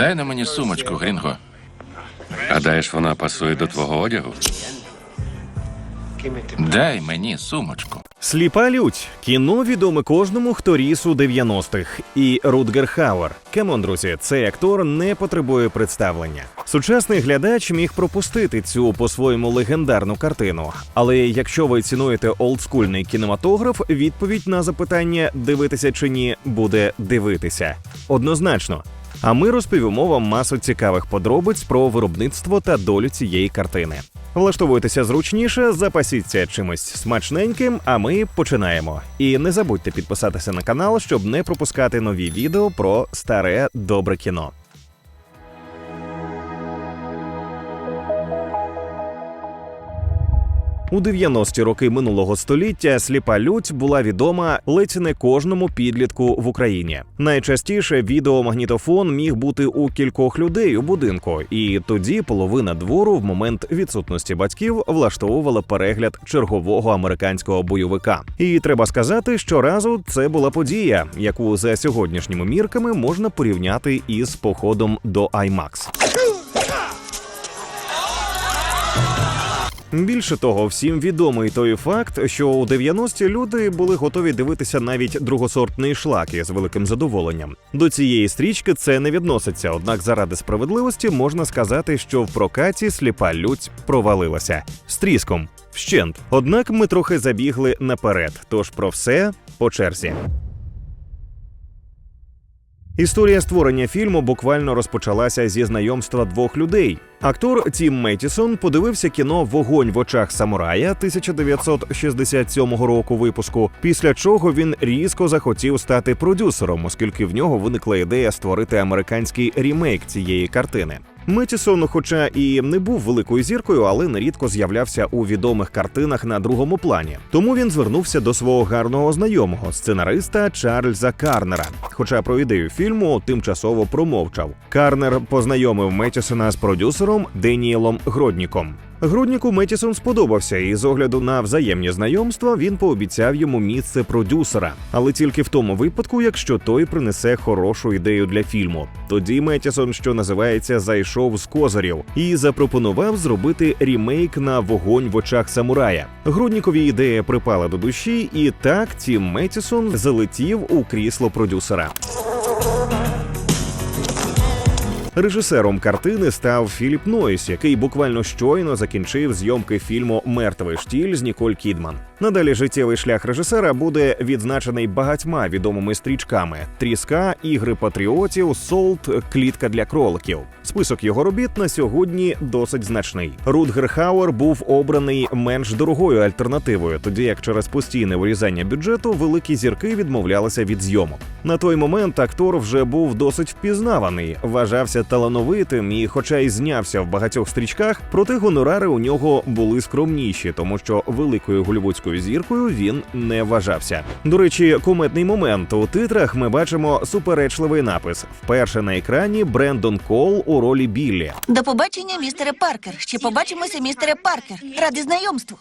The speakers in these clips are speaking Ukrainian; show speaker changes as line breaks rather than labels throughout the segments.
Дай на мені сумочку, Грінго.
Гадаєш, вона пасує до твого одягу?
Дай мені сумочку.
Сліпа лють кіно відоме кожному, хто ріс у 90-х. І Рутгер Хауер. Камон, друзі, цей актор не потребує представлення. Сучасний глядач міг пропустити цю по-своєму легендарну картину. Але якщо ви цінуєте олдскульний кінематограф, відповідь на запитання дивитися чи ні буде дивитися однозначно. А ми розповімо вам масу цікавих подробиць про виробництво та долю цієї картини. Влаштовуйтеся зручніше, запасіться чимось смачненьким, а ми починаємо. І не забудьте підписатися на канал, щоб не пропускати нові відео про старе добре кіно. У 90-ті роки минулого століття сліпа лють була відома ледь не кожному підлітку в Україні. Найчастіше відеомагнітофон міг бути у кількох людей у будинку, і тоді половина двору в момент відсутності батьків влаштовувала перегляд чергового американського бойовика. І треба сказати, що разу це була подія, яку за сьогоднішніми мірками можна порівняти із походом до IMAX. Більше того, всім відомий той факт, що у 90-ті люди були готові дивитися навіть другосортний шлак із великим задоволенням. До цієї стрічки це не відноситься, однак заради справедливості можна сказати, що в прокаті сліпа лють провалилася з тріском. Вщент. Однак ми трохи забігли наперед. Тож про все по черзі. Історія створення фільму буквально розпочалася зі знайомства двох людей. Актор Тім Меттісон подивився кіно Вогонь в очах самурая 1967 року випуску. Після чого він різко захотів стати продюсером, оскільки в нього виникла ідея створити американський рімейк цієї картини. Меттісон, хоча і не був великою зіркою, але нерідко з'являвся у відомих картинах на другому плані. Тому він звернувся до свого гарного знайомого, сценариста Чарльза Карнера. Хоча про ідею фільму тимчасово промовчав. Карнер познайомив Метісона з продюсером Деніелом Гродніком. Грудніку Метісон сподобався, і з огляду на взаємні знайомства він пообіцяв йому місце продюсера, але тільки в тому випадку, якщо той принесе хорошу ідею для фільму. Тоді Метісон, що називається, зайшов з козирів і запропонував зробити рімейк на вогонь в очах самурая. Груднікові ідея припала до душі, і так Тім Метісон залетів у крісло продюсера. Режисером картини став Філіп Нойс, який буквально щойно закінчив зйомки фільму Мертвий штіль з Ніколь Кідман. Надалі життєвий шлях режисера буде відзначений багатьма відомими стрічками: Тріска, ігри патріотів, Солт, клітка для кроликів. Список його робіт на сьогодні досить значний. Рутгер Хауер був обраний менш дорогою альтернативою, тоді як через постійне вирізання бюджету великі зірки відмовлялися від зйомок. На той момент актор вже був досить впізнаваний, вважався талановитим і, хоча й знявся в багатьох стрічках, проте гонорари у нього були скромніші, тому що великою голівудською зіркою він не вважався. До речі, куметний момент у титрах ми бачимо суперечливий напис: вперше на екрані Брендон Кол у ролі Біллі.
До побачення, містере Паркер. Ще побачимося, містере Паркер. Ради знайомству.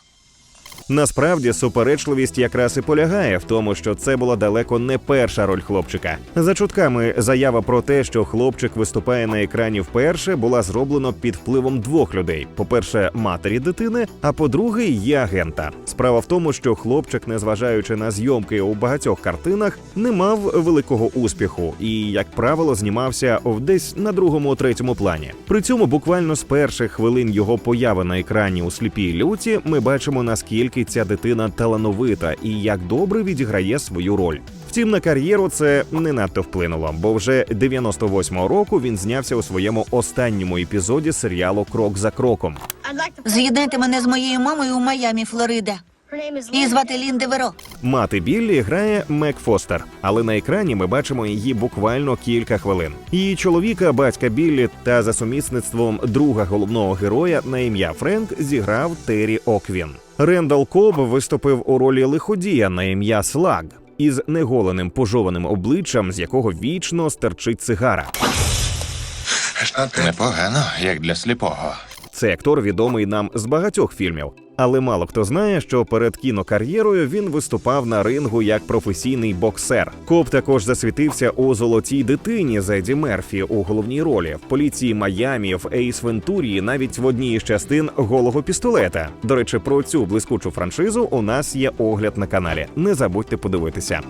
Насправді суперечливість якраз і полягає в тому, що це була далеко не перша роль хлопчика. За чутками, заява про те, що хлопчик виступає на екрані вперше, була зроблена під впливом двох людей: по-перше, матері дитини, а по-друге, її агента. Справа в тому, що хлопчик, незважаючи на зйомки у багатьох картинах, не мав великого успіху і, як правило, знімався в десь на другому третьому плані. При цьому буквально з перших хвилин його появи на екрані у сліпій люті ми бачимо наскільки ця дитина талановита і як добре відіграє свою роль. Втім, на кар'єру це не надто вплинуло, бо вже 98-го року він знявся у своєму останньому епізоді серіалу Крок за кроком.
З'єднайте мене з моєю мамою у Майамі, Флорида. Її звати Лін Деверо.
Мати Біллі грає Мек Фостер, але на екрані ми бачимо її буквально кілька хвилин. Її чоловіка, батька Біллі та за сумісництвом друга головного героя на ім'я Френк зіграв Террі Оквін. Рендал Коб виступив у ролі лиходія на ім'я Слаг із неголеним пожованим обличчям, з якого вічно стерчить цигара.
Непогано, як для сліпого.
Цей актор відомий нам з багатьох фільмів. Але мало хто знає, що перед кінокар'єрою він виступав на рингу як професійний боксер. Коп також засвітився у золотій дитині Зеді Мерфі у головній ролі в поліції Майамі, в Ейс Вентурі, навіть в одній із частин голого пістолета. До речі, про цю блискучу франшизу у нас є огляд на каналі. Не забудьте подивитися.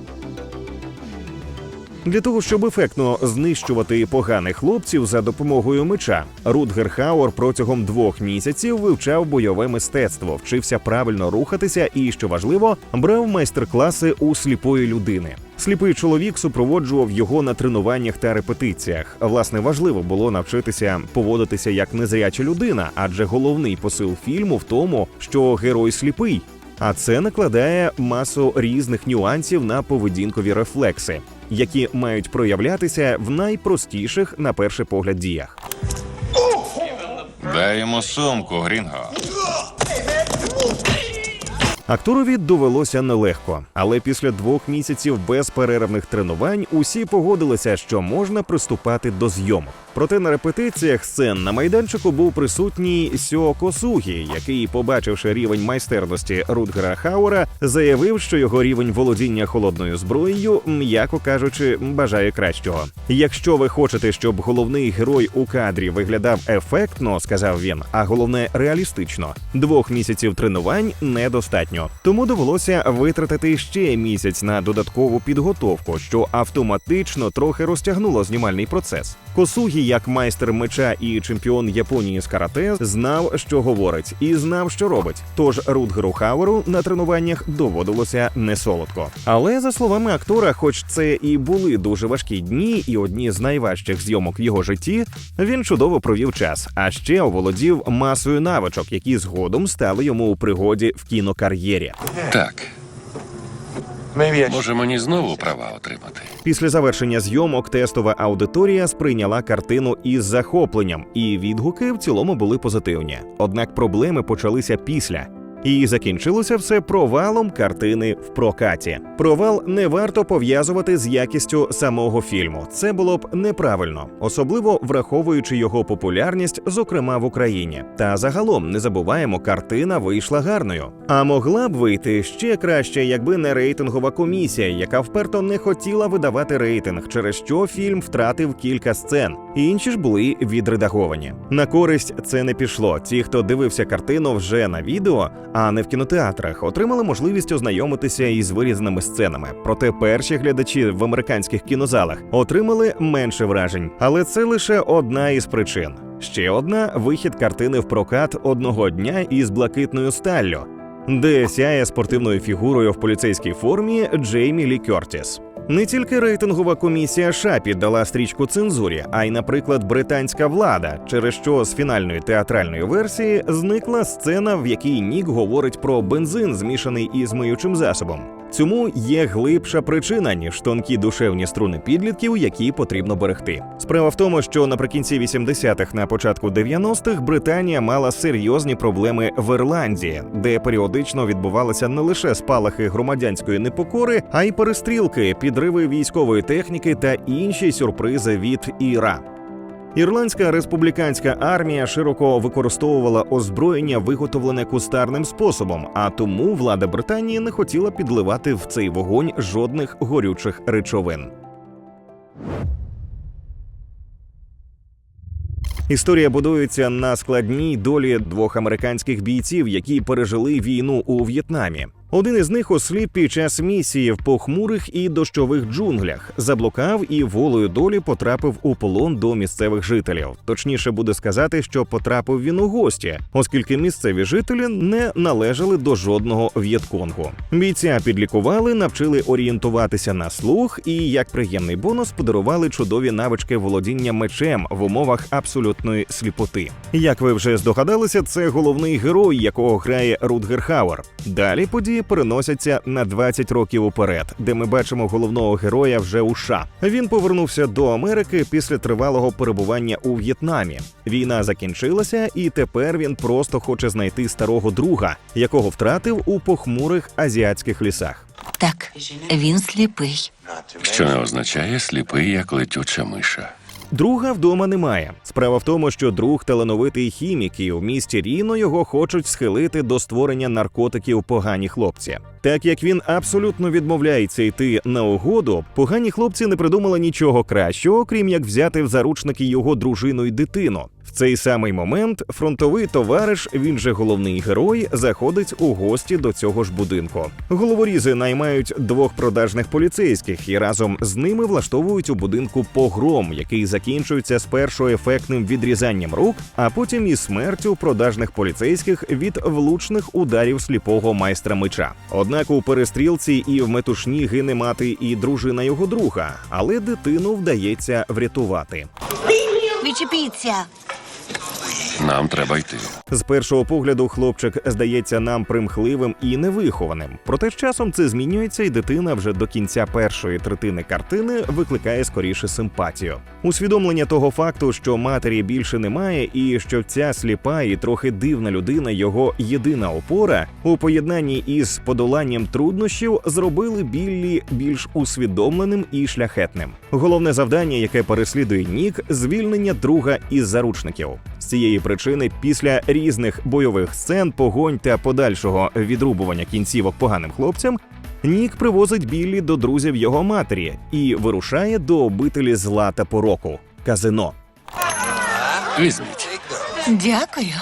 Для того, щоб ефектно знищувати поганих хлопців за допомогою меча, Рутгер Хауер протягом двох місяців вивчав бойове мистецтво, вчився правильно рухатися і, що важливо, брав майстер-класи у сліпої людини. Сліпий чоловік супроводжував його на тренуваннях та репетиціях. Власне, важливо було навчитися поводитися як незряча людина, адже головний посил фільму в тому, що герой сліпий. А це накладає масу різних нюансів на поведінкові рефлекси, які мають проявлятися в найпростіших на перший погляд діях.
Дай йому сумку, Грінго.
Акторові довелося нелегко, але після двох місяців безперервних тренувань усі погодилися, що можна приступати до зйомок. Проте на репетиціях сцен на майданчику був присутній Сьо Косугі, який, побачивши рівень майстерності Рутгера Хауера, заявив, що його рівень володіння холодною зброєю, м'яко кажучи, бажає кращого. Якщо ви хочете, щоб головний герой у кадрі виглядав ефектно, сказав він, а головне реалістично, двох місяців тренувань недостатньо. Тому довелося витратити ще місяць на додаткову підготовку, що автоматично трохи розтягнуло знімальний процес. Косугі, як майстер меча і чемпіон Японії з карате, знав, що говорить, і знав, що робить. Тож Рутгеру Хауеру на тренуваннях доводилося не солодко. Але за словами актора, хоч це і були дуже важкі дні, і одні з найважчих зйомок в його житті, він чудово провів час, а ще оволодів масою навичок, які згодом стали йому у пригоді в кінокар'єрі.
Так. Може мені знову права отримати?
Після завершення зйомок тестова аудиторія сприйняла картину із захопленням, і відгуки в цілому були позитивні. Однак проблеми почалися після. І закінчилося все провалом картини в прокаті. Провал не варто пов'язувати з якістю самого фільму. Це було б неправильно, особливо враховуючи його популярність, зокрема в Україні. Та загалом не забуваємо, картина вийшла гарною. А могла б вийти ще краще, якби не рейтингова комісія, яка вперто не хотіла видавати рейтинг, через що фільм втратив кілька сцен. Інші ж були відредаговані. На користь це не пішло. Ті, хто дивився картину вже на відео, а не в кінотеатрах, отримали можливість ознайомитися із вирізаними сценами. Проте перші глядачі в американських кінозалах отримали менше вражень. Але це лише одна із причин. Ще одна вихід картини в прокат одного дня із блакитною сталлю, де сяє спортивною фігурою в поліцейській формі Джеймі Лі Кертіс. Не тільки рейтингова комісія США піддала стрічку цензурі, а й, наприклад, британська влада, через що з фінальної театральної версії зникла сцена, в якій Нік говорить про бензин, змішаний із миючим засобом. Цьому є глибша причина ніж тонкі душевні струни підлітків, які потрібно берегти. Справа в тому, що наприкінці 80-х, на початку 90-х Британія мала серйозні проблеми в Ірландії, де періодично відбувалися не лише спалахи громадянської непокори, а й перестрілки, підриви військової техніки та інші сюрпризи від Іра. Ірландська республіканська армія широко використовувала озброєння, виготовлене кустарним способом, а тому влада Британії не хотіла підливати в цей вогонь жодних горючих речовин. Історія будується на складній долі двох американських бійців, які пережили війну у В'єтнамі. Один із них осліп під час місії в похмурих і дощових джунглях, заблукав і волею долі потрапив у полон до місцевих жителів. Точніше буде сказати, що потрапив він у гості, оскільки місцеві жителі не належали до жодного В'єтконгу. Бійця підлікували, навчили орієнтуватися на слух і, як приємний бонус, подарували чудові навички володіння мечем в умовах абсолютної сліпоти. Як ви вже здогадалися, це головний герой, якого грає Рутгер Хауер. Далі події переносяться на 20 років уперед, де ми бачимо головного героя вже у США. Він повернувся до Америки після тривалого перебування у В'єтнамі. Війна закінчилася, і тепер він просто хоче знайти старого друга, якого втратив у похмурих азіатських лісах.
Так, він сліпий.
Що не означає сліпий, як летюча миша.
Друга вдома немає. Справа в тому, що друг талановитий хімік, і в місті Ріно його хочуть схилити до створення наркотиків погані хлопці. Так як він абсолютно відмовляється йти на угоду, погані хлопці не придумали нічого кращого, крім як взяти в заручники його дружину й дитину. В цей самий момент фронтовий товариш, він же головний герой, заходить у гості до цього ж будинку. Головорізи наймають двох продажних поліцейських і разом з ними влаштовують у будинку погром, який закінчується спершу ефектним відрізанням рук, а потім і смертю продажних поліцейських від влучних ударів сліпого майстра меча. Однак у перестрілці і в метушні гине мати і дружина його друга, але дитину вдається врятувати.
Відчепіться.
Нам треба йти.
З першого погляду хлопчик здається нам примхливим і невихованим. Проте з часом це змінюється, і дитина вже до кінця першої третини картини викликає скоріше симпатію. Усвідомлення того факту, що матері більше немає, і що ця сліпа і трохи дивна людина його єдина опора у поєднанні із подоланням труднощів зробили Біллі більш усвідомленим і шляхетним. Головне завдання, яке переслідує Нік, звільнення друга із заручників. Цієї причини, після різних бойових сцен, погонь та подальшого відрубування кінцівок поганим хлопцям, Нік привозить Біллі до друзів його матері і вирушає до обителі зла та пороку казино.
Візьміть.
Дякую.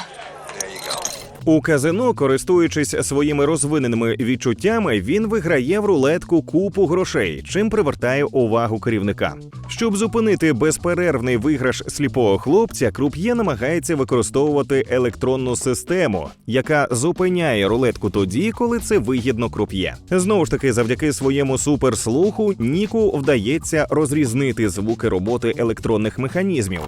У казино, користуючись своїми розвиненими відчуттями, він виграє в рулетку купу грошей, чим привертає увагу керівника. Щоб зупинити безперервний виграш сліпого хлопця, круп'є намагається використовувати електронну систему, яка зупиняє рулетку тоді, коли це вигідно круп'є. Знову ж таки, завдяки своєму суперслуху, Ніку вдається розрізнити звуки роботи електронних механізмів.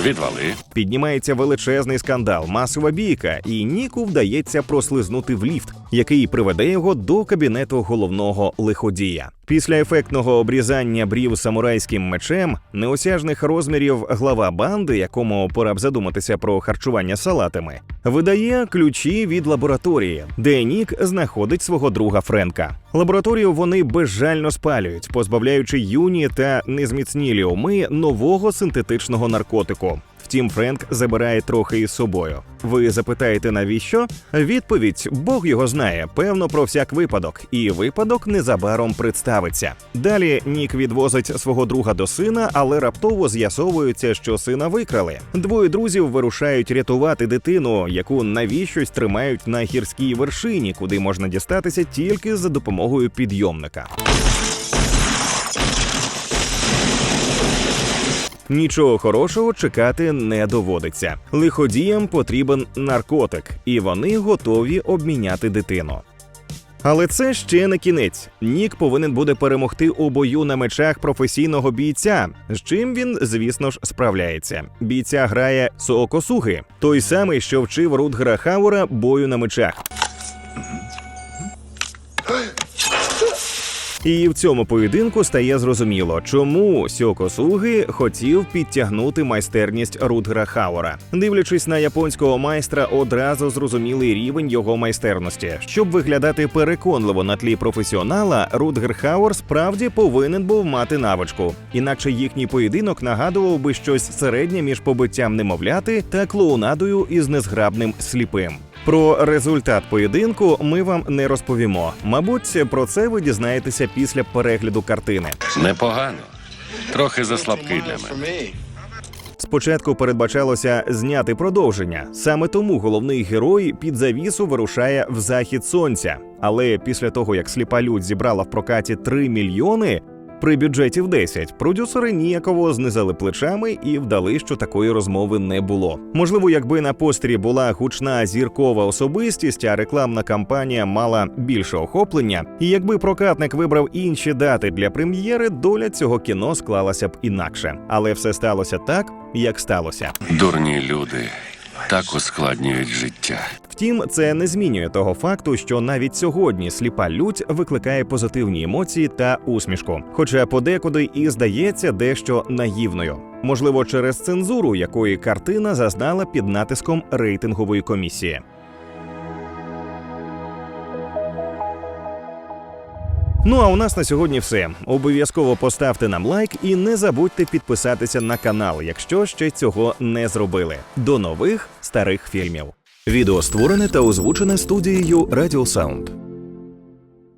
Відвали.
Піднімається величезний скандал, масова бійка, і Ніку вдається прослизнути в ліфт, який приведе його до кабінету головного лиходія. Після ефектного обрізання брів самурайським мечем, неосяжних розмірів глава банди, якому пора б задуматися про харчування салатами, видає ключі від лабораторії, де Нік знаходить свого друга Френка. Лабораторію вони безжально спалюють, позбавляючи юні та незміцнілі уми нового синтетичного наркотику. Втім, Френк забирає трохи із собою. Ви запитаєте, навіщо? Відповідь Бог його знає, певно, про всяк випадок, і випадок незабаром представиться. Далі Нік відвозить свого друга до сина, але раптово з'ясовується, що сина викрали. Двоє друзів вирушають рятувати дитину, яку навіщось тримають на гірській вершині, куди можна дістатися тільки за допомогою підйомника. Нічого хорошого чекати не доводиться. Лиходіям потрібен наркотик, і вони готові обміняти дитину. Але це ще не кінець. Нік повинен буде перемогти у бою на мечах професійного бійця, з чим він, звісно ж, справляється. Бійця грає Соокосуги, той самий, що вчив Рутгера Хаура бою на мечах. І в цьому поєдинку стає зрозуміло, чому Сьокосуги хотів підтягнути майстерність Рутгера Хаура. Дивлячись на японського майстра, одразу зрозумілий рівень його майстерності. Щоб виглядати переконливо на тлі професіонала, Рутгер Хауер справді повинен був мати навичку. Інакше їхній поєдинок нагадував би щось середнє між побиттям немовляти та клоунадою із незграбним сліпим. Про результат поєдинку ми вам не розповімо. Мабуть, про це ви дізнаєтеся після перегляду картини.
Непогано. Трохи заслабкий для мене.
Спочатку передбачалося зняти продовження. Саме тому головний герой під завісу вирушає в захід сонця. Але після того, як сліпа людь зібрала в прокаті 3 мільйони. При бюджеті в 10 продюсери ніяково знизали плечами і вдали, що такої розмови не було. Можливо, якби на постері була гучна зіркова особистість, а рекламна кампанія мала більше охоплення, і якби прокатник вибрав інші дати для прем'єри, доля цього кіно склалася б інакше. Але все сталося так, як сталося.
Дурні люди так ускладнюють життя.
Втім, це не змінює того факту, що навіть сьогодні сліпа лють викликає позитивні емоції та усмішку, хоча подекуди і здається дещо наївною. Можливо, через цензуру, якої картина зазнала під натиском рейтингової комісії. Ну а у нас на сьогодні все. Обов'язково поставте нам лайк і не забудьте підписатися на канал, якщо ще цього не зробили. До нових старих фільмів. Відео створене та озвучене студією Радіо Саунд.